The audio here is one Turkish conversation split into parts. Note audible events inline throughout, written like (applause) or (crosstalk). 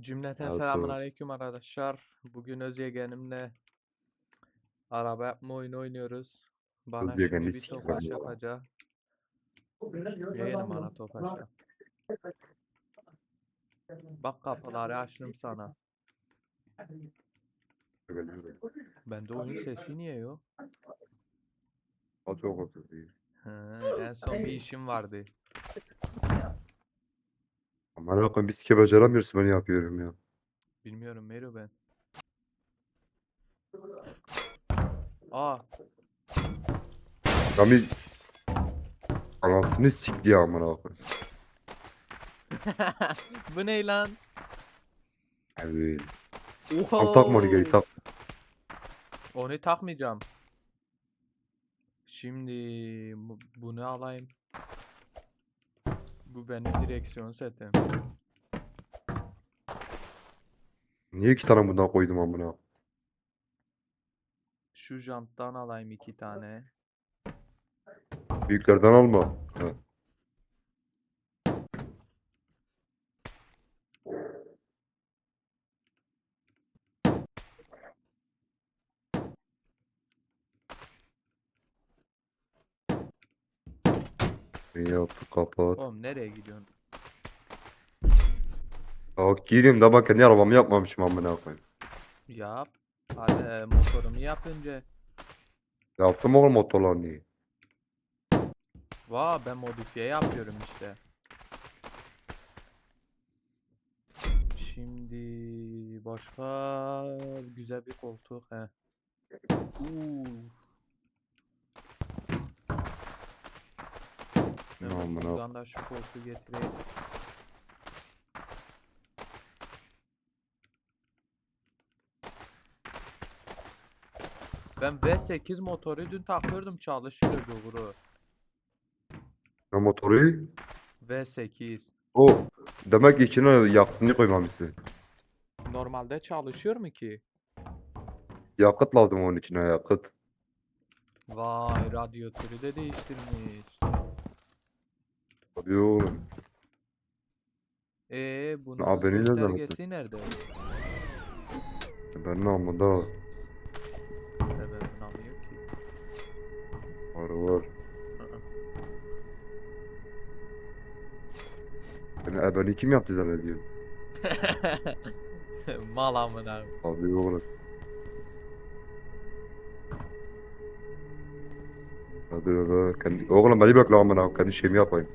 Cümleten Evet, selamun aleyküm arkadaşlar. Bugün öz yeğenimle araba yapma oyunu oynuyoruz. Bana Öz yeğenini şimdi bir sikeyim topaç ya. yapacak. Yeğenim bana topaç yap. Bak kapıları açtım sana. Bende oyun sesi niye yok? O çok oturdu. He, en son bir işim vardı. Ama ne yapayım bir sike beceremiyorsun ben yapıyorum ya. Bilmiyorum Mero ben. Aa, Rami anasını sikti ya amına koyayım. (laughs) bu ne lan? Evet. Tam takma onu geri tak. Onu takmayacağım. Şimdi bu- bunu alayım. Bu benim direksiyon setim. Niye iki tane bundan koydum amına? Şu janttan alayım iki tane. Büyüklerden alma. Ha. Yaptı kapat. Oğlum nereye gidiyorsun? Bak gireyim de bak kendi arabamı yapmamışım amına koyayım. Yap. Hadi motorumu yapınca. Yaptım oğlum motorlarını. Vaa ben modifiye yapıyorum işte. Şimdi başka güzel bir koltuk he. Uuu. Ne Hemen amına buradan da şu koltuğu getireyim. Ben V8 motoru dün takıyordum çalışmıyor doğru. Ne motoru? V8. O demek içine yakıtını koymamışsın. Normalde çalışıyor mu ki? Yakıt lazım onun içine yakıt. Vay radyatörü de değiştirmiş. Tabii oğlum. Ee bunun haberin ne zaman? göstergesi nerede? Ben ne amında Sebebini anlıyor ki. var var. Beni ebeni kim yaptı zannediyor? (laughs) Mal amına. Tabii oğlum. Hadi be. Kendi... Oğlum beni bekle amına. Kendi şeyimi yapayım.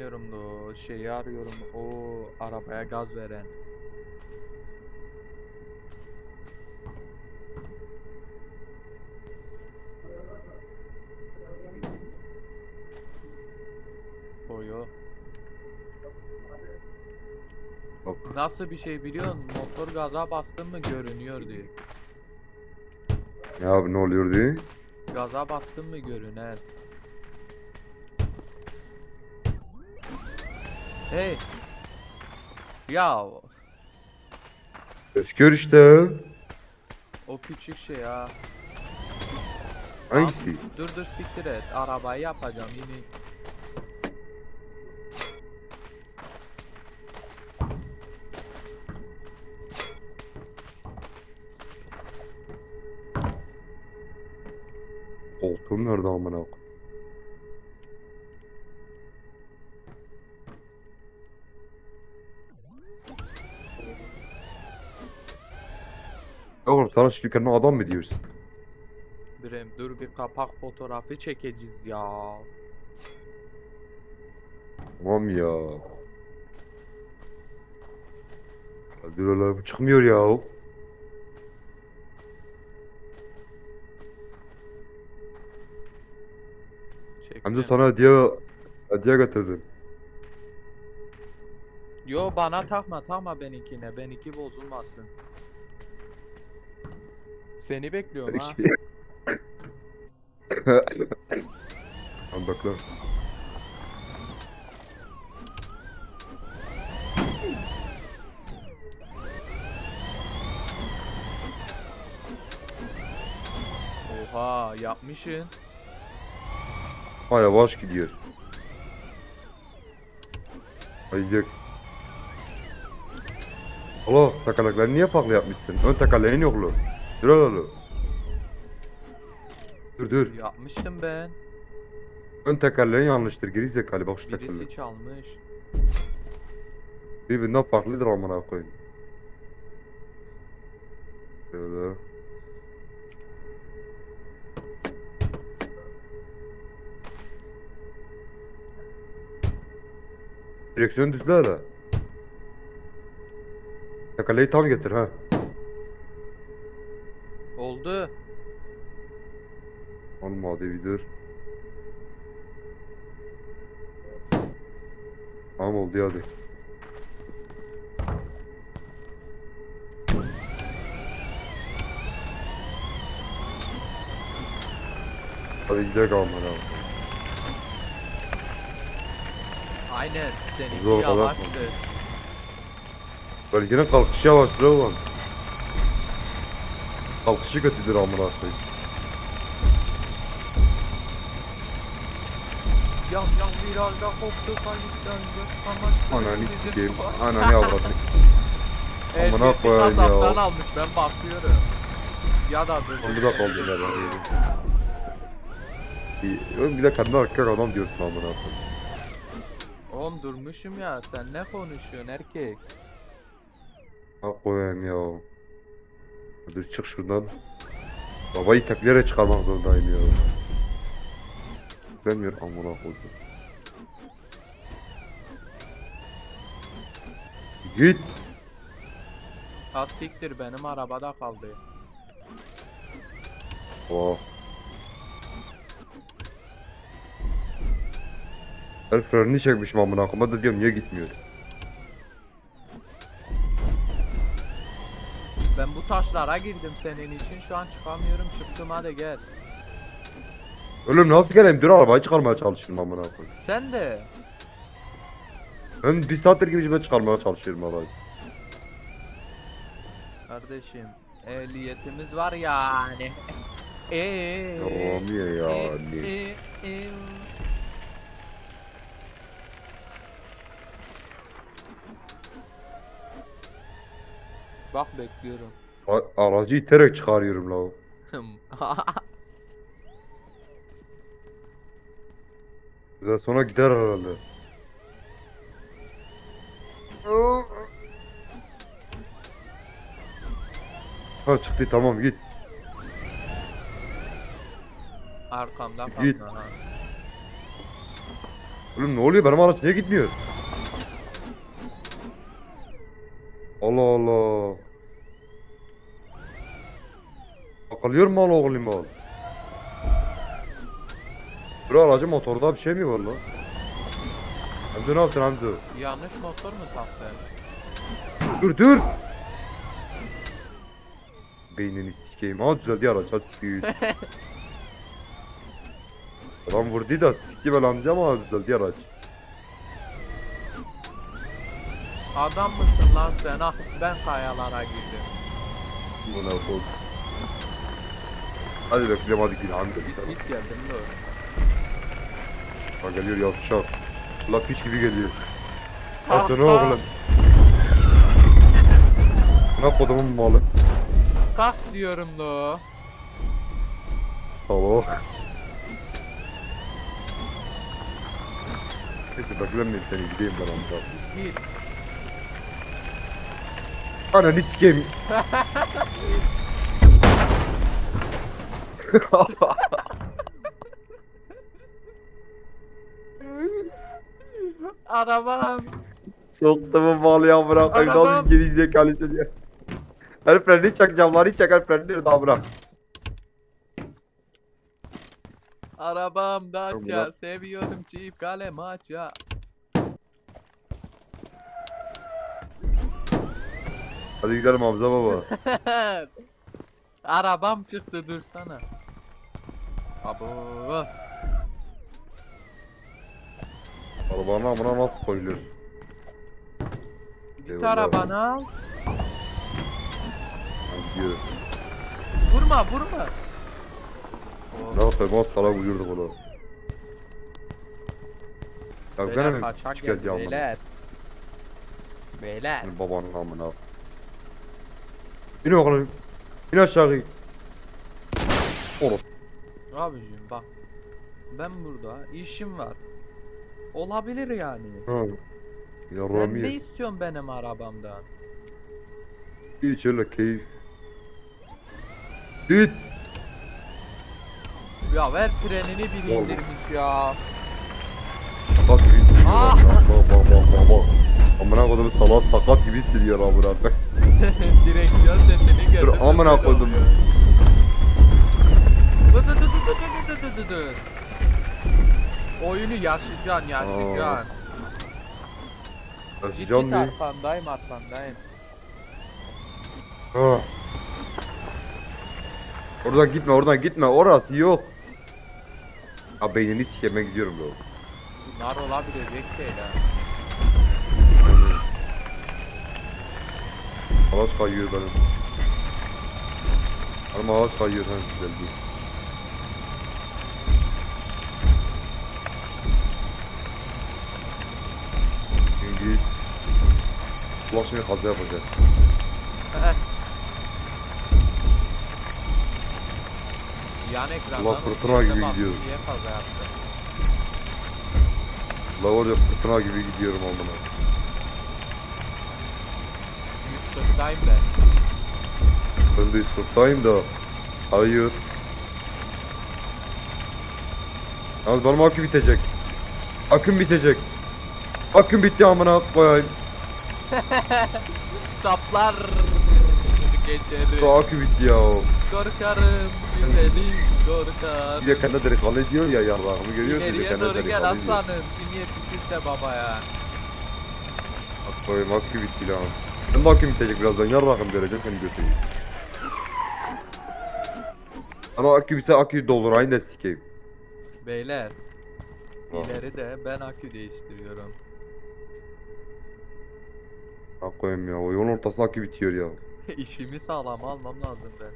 Gitmiyorum da o şeyi arıyorum. O arabaya gaz veren. Oyo. Bak. Nasıl bir şey biliyorsun? Motor gaza bastın mı görünüyor diye. Ne abi ne oluyor diye. Gaza bastın mı görüner. Hey. Ya Özgür işte. o küçük şey ya. Hangisi? Dur dur siktir et. Arabayı yapacağım yine. Koltuğum nerede amına? koyayım? Oğlum sana şimdi kendine adam mı diyorsun? Birem dur bir kapak fotoğrafı çekeceğiz ya. Tamam ya. Hadi bu çıkmıyor ya. Hem de sana hediye hediye getirdim. Yo bana takma takma benimkine. Benimki bozulmasın. Seni bekliyorum ha. Tamam (laughs) bekle. Oha yapmışsın. Ha yavaş gidiyor. Haydi. Allah tekerlekleri niye farklı yapmışsın? Ön tekerleğin yoklu. Dur oğlum. Dur dur. Yapmıştım ben. Ön tekerleğin yanlıştır. Geri zekalı bak şu tekerlek. Birisi çalmış. Birbirinden farklıdır amına koyayım. Şöyle. Direksiyonu düzle hele. Tekerleği tam getir ha. Olmadı bir dur. Tamam oldu hadi. Hadi gidelim amına. Aynen. Seninki Zor mı? yavaştı. Belgenin kalkışı yavaştır oğlum. Kalkışı kötüdür amına koyayım. Yam yam virajda koptu kayıktan göz Ananı sikeyim. Ananı avradını. (laughs) Amına koyayım ya. Kazaktan almış ben bakıyorum. Ya da dur. Onu da kaldı ya. Bir, bir de kendine erkek adam diyorsun amına koyayım. Oğlum durmuşum ya sen ne konuşuyorsun erkek? Ha koyayım ya. Dur çık şuradan. Babayı teklere çıkarmak zorundayım ya. Demiyor amına koydum. Git. Az siktir benim arabada kaldı. Oh. El frenini çekmişim amına koyayım. Hadi diyorum niye gitmiyor? Ben bu taşlara girdim senin için şu an çıkamıyorum çıktım hadi gel. Oğlum nasıl geleyim? Dur arabayı çıkarmaya çalışıyorum amına koyayım. Sen de. Ben bir saattir gibi ben çıkarmaya çalışıyorum arabayı. Kardeşim ehliyetimiz var yani. (laughs) Eee. Ya ya. e, anne. e, e. Bak bekliyorum. A- Aracı iterek çıkarıyorum la. (laughs) Biraz sonra gider herhalde. Ha çıktı tamam git. Arkamda Git. kalma ha. Oğlum ne oluyor benim araç niye gitmiyor? Allah Allah. Bakalıyor mu mal oğlum mal? Dur aracı motorda bir şey mi var lan? Hamza ne yaptın Hamza? Yanlış motor mu taktın? Dur dur. Beynini sikeyim. Aa düzeldi araç hadi sikeyim. (laughs) Adam vurdu da sikti ben amcam ama düzeldi araç. Adam mısın lan sen? Ah ben kayalara girdim. Buna koy. Hadi bekleyelim hadi gel Hamza. Git git geldim dur. Ha geliyor yavşak. La piç gibi geliyor. Atın oğlum. Ne kodumun malı. Kalk diyorum lo. Salak. Neyse beklemeyeyim seni gideyim ben amca. Git. Ananı sikeyim. (laughs) (laughs) Arabam. Soktumun malı ya bırak. Arabam. nasıl geri zekalı seni. El freni çek camları çek el freni daha bırak. Arabam Dacia. Seviyorum çift kale maça. Hadi gidelim Hamza baba. (laughs) Arabam çıktı dursana. Abo. Arabanın amına nasıl koyulur? Git Eyvallah. arabana gidiyor. Vurma vurma. Ne yapayım az kala vuruyorduk onu. Ya gene mi kaçak geldi amına? beyler. Beyler. Senin babanın amına. İn oğlum. İn aşağı. Oğlum. Abicim bak. Ben burada işim var. Olabilir yani. Ha. Ya Sen Rami. ne istiyorsun benim arabamdan? Hiç öyle keyif. Düt. Ya ver frenini bir indirmiş ya. Sakat gibi hissediyor. Bak ah! bak bak bak. Amına kodum salak sakat gibi hissediyor (laughs) amına koyayım. Direksiyon sesini gördüm. Dur amına kodum. Dur dur dur dur dur dur dur dur. Oyunu yaşayacaksın yaşayacaksın. Yaşayacağım git bir. arkandayım arkandayım. Ha. Oradan gitme oradan gitme orası yok. Ha beynini sikeme gidiyorum yo. Bunlar olabilecek şeyler. Ağaç kayıyor benim. Ama ağaç kayıyor ha güzel değil. Şimdi Ulan şimdi kaza yapacak. Yan ekrandan Ulan fırtına gibi gidiyor. Niye fazla yaptı? La orada fırtına gibi gidiyorum amına. 140'dayım ben. Ben de sırttayım da. Hayır. Yalnız benim akü bitecek. Aküm bitecek. Aküm bitti amına koyayım. Saplar geçerim. Takip ya. Korkarım güzelim korkarım. Bir de kanadır kalı diyor ya yavrum görüyorsun bir kanadır kalı diyor. aslanım. Dünya bitirse baba ya. Bak böyle maske bitti lan. Ben de hakim bitecek birazdan yarrakım göreceğim seni götüreyim. Ama akü bitse akü dolur aynı da sikeyim. Beyler. Ah. İleride ben akü değiştiriyorum. Bak koyayım ya o yolun ortasında akü bitiyor ya. (laughs) İşimi sağlam almam lazım ben.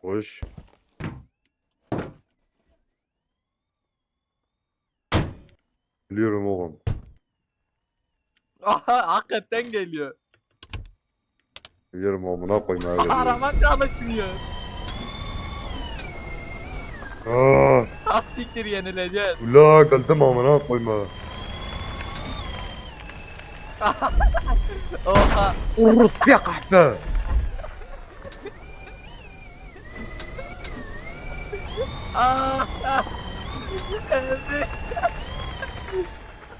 Hoş. Biliyorum oğlum. Aha hakikaten geliyor. Biliyorum oğlum ne koyayım abi. (laughs) Arama çalışmıyor. Aaa. Ha siktir yenileceğiz. Ula geldim amına koyma. Oha. Kahve. Aa. Öldü.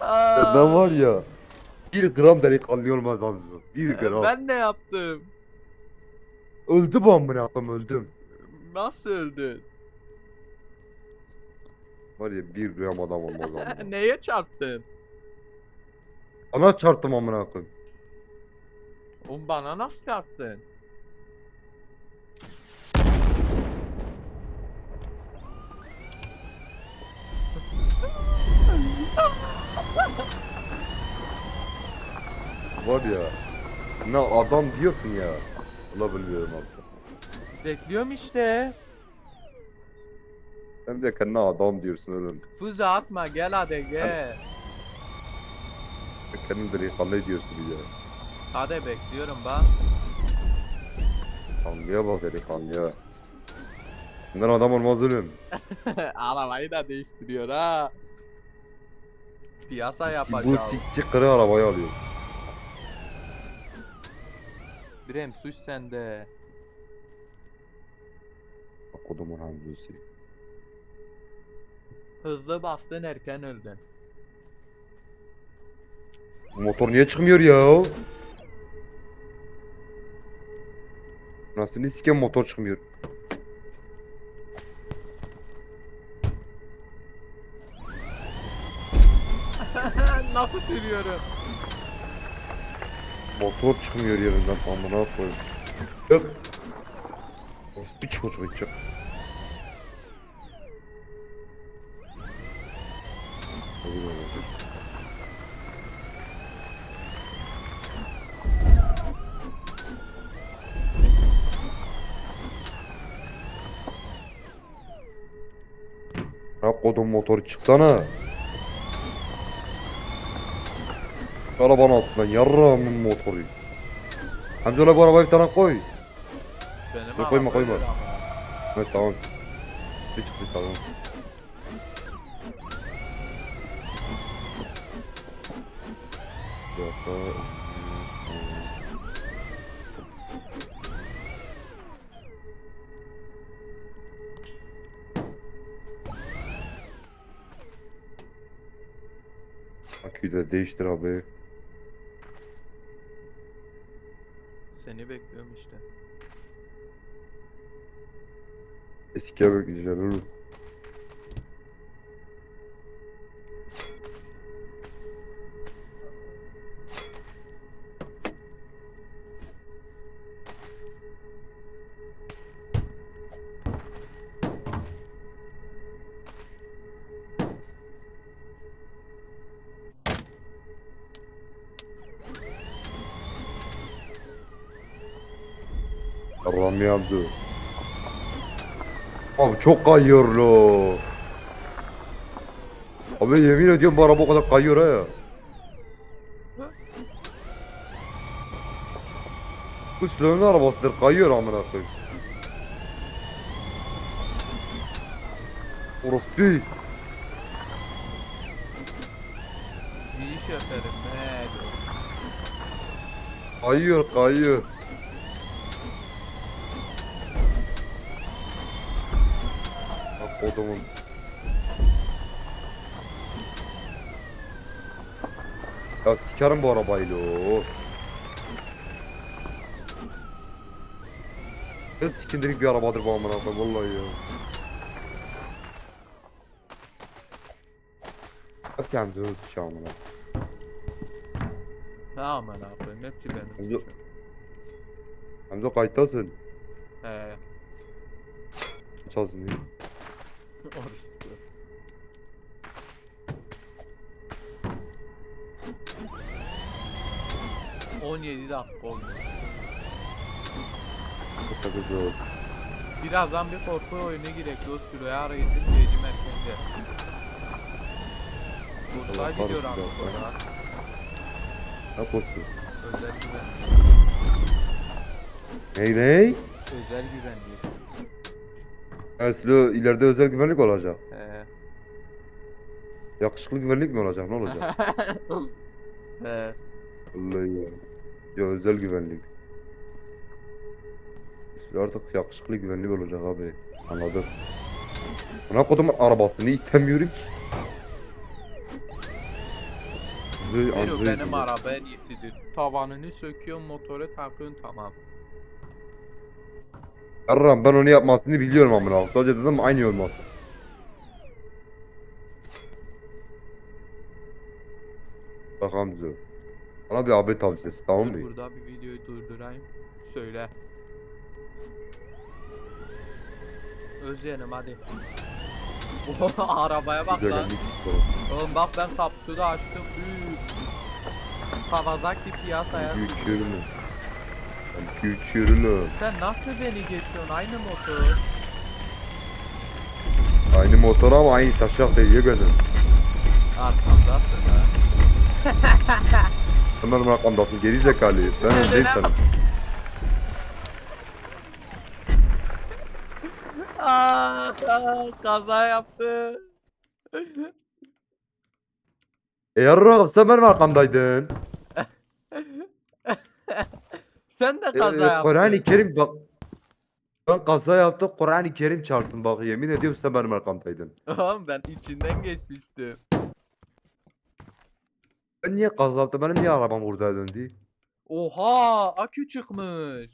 Ne Aa. var ya? Bir gram delikanlı olmaz abi. Bir gram. Ben ne yaptım? Öldü bu amına koyayım öldüm. Nasıl öldün? Var ya bir gram adam olmaz amına. Neye çarptın? Ana çarptım amına koyayım. Oğlum bana nasıl çarptın? Var ya. Ne adam diyorsun ya. Ulan bilmiyorum abi. Bekliyorum işte. Hem de kendine adam diyorsun oğlum. Füze atma gel hadi gel. Kendin delikanlı diyorsun bir de. Hadi bekliyorum bak. Kanlıya bak delikanlıya. Bundan adam olmaz oğlum. (laughs) Arabayı da değiştiriyor ha. Piyasa Bu yapacağız. sik kırı arabayı alıyor. Brem suç sende. Kodumun hamlesi. Hızlı bastın erken öldün. Bu motor niye çıkmıyor ya? Nasıl siken motor çıkmıyor? (laughs) Nasıl sürüyorum? Motor çıkmıyor yerinden amına koyayım. Yok. Bir çocuk için. Kodum motor çıksana. Arabanın altından yarrağımın motoru. Öyle bu arabayı bir tane koy. Benim koyma, koyma. Evet tamam. Bir çıktı tamam. Aküyü de değiştir abi. Seni bekliyorum işte. Eskiye bekleyeceğim oğlum. Allah'ım yandı. Abi çok kayıyor lo. Abi yemin ediyorum bu araba o kadar kayıyor ha ya. Bu Süleyman'ın arabasıdır kayıyor amına koyayım. Orospu. Bir iş yaparım. He. Kayıyor kayıyor. Bak kodumun. Ya sikerim bu arabayı lo. Ne sikindirik bir arabadır bu amına koyayım vallahi ya. Hem de özü şu amına. Ne aman abim hepsi benim Yok. suçum. Hem de kayıttasın. He. Çalsın diye. Orası. 17 dakika olmuş. Çok da güzel. Birazdan bir korku oyunu girek. Dost şuraya arayın gece merkezde. Allah gidiyor abi ya. burada. Ne yapıyorsun? Özel güvenlik. Ney ney? Özel güvenlik. Eslo ileride özel güvenlik olacak. He. Yakışıklı güvenlik mi olacak? Ne olacak? (laughs) He. Vallahi ya. Ya özel güvenlik. Eslo artık yakışıklı güvenlik olacak abi. Anladım. Buna kodumun arabasını itemiyorum ki. Vero benim araba en iyisidir. Tavanını söküyorsun, motoru takıyorsun tamam. Yarram ben onu yapmasını biliyorum amına. Sadece dedim aynı olmaz. Bak Hamza. Bana bir abi tavsiyesi tamam Dur mı? burada bir videoyu durdurayım. Söyle. Özyeğenim hadi. (laughs) Arabaya bak lan. Oğlum bak ben kapıyı da açtım. Büyük yürüme. Ben büyük yürüme. Sen nasıl beni geçiyorsun? Aynı motor. Aynı motor ama aynı taşak değil gördün. Arkamdasın ha. (laughs) Sen benim arkamdasın geri zekalı. Ben değil sana. Aa, (laughs) aa, kaza yaptı. E yarrağım sen benim arkamdaydın. (laughs) Sen de kaza yaptın. Kur'an-ı Kerim bak. Ben kaza yaptım Kur'an-ı Kerim çarpsın bak yemin ediyorum sen benim arkamdaydın. Oğlum ben içinden geçmiştim. Ben niye kaza yaptım benim niye arabam burada döndü? Oha akü çıkmış.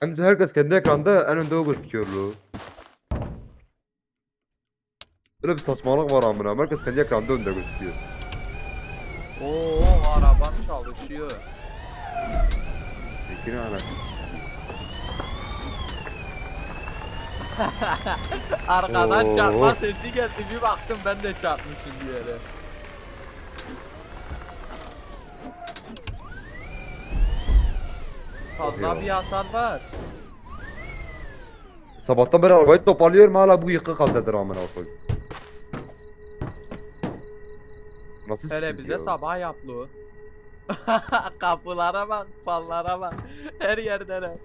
Hem de herkes kendi ekranda en önde o gözüküyor lo. Böyle bir saçmalık var amına. Herkes kendi ekranda önde gözüküyor. Oo Peki ne anasını (laughs) Arkadan Oo. çarpma sesi geldi bir baktım ben de çarpmışım bir yere. Fazla bir hasar var. Sabahtan beri arabayı toparlıyorum hala bu yıkık haldedir amına koyayım. Nasıl Hele bize sabah yap lu. (laughs) Kapılara bak, fallara bak. Her yerde ne?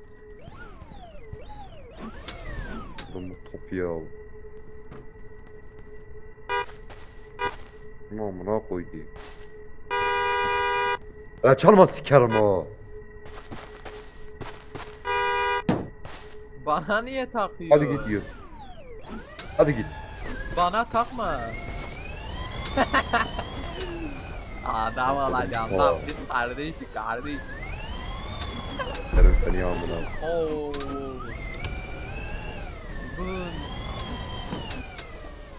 Oğlum bu top ya. Ne amına koydu. Ya çalma sikerim ha. Bana niye takıyor? Hadi git yiyor. Hadi git. Bana takma. (laughs) Adam olacağım Oha. lan biz kardeşiz kardeş. Sikerim seni ya amına. Oo. Bın.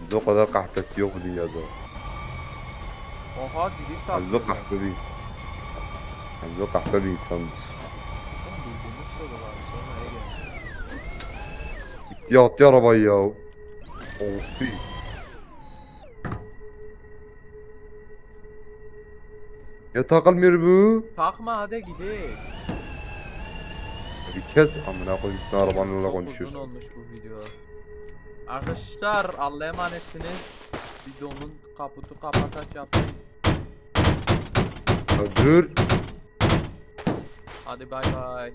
Bizde o kadar kahpesi yok bu dünyada. Oha dili Fazla takıyor. kahpe bir. Fazla kahpe bir insandır. Oğlum bulduğumuz sorular ya. Takılmıyor bu. Takma hadi gidelim. Bir kez amına koyayım üstüne arabanın önüne Çok uzun konuşuyorsun. olmuş bu video. Arkadaşlar Allah'a emanetsiniz. Videonun kaputu kapataç yaptım. Ya dur. Hadi bay bay.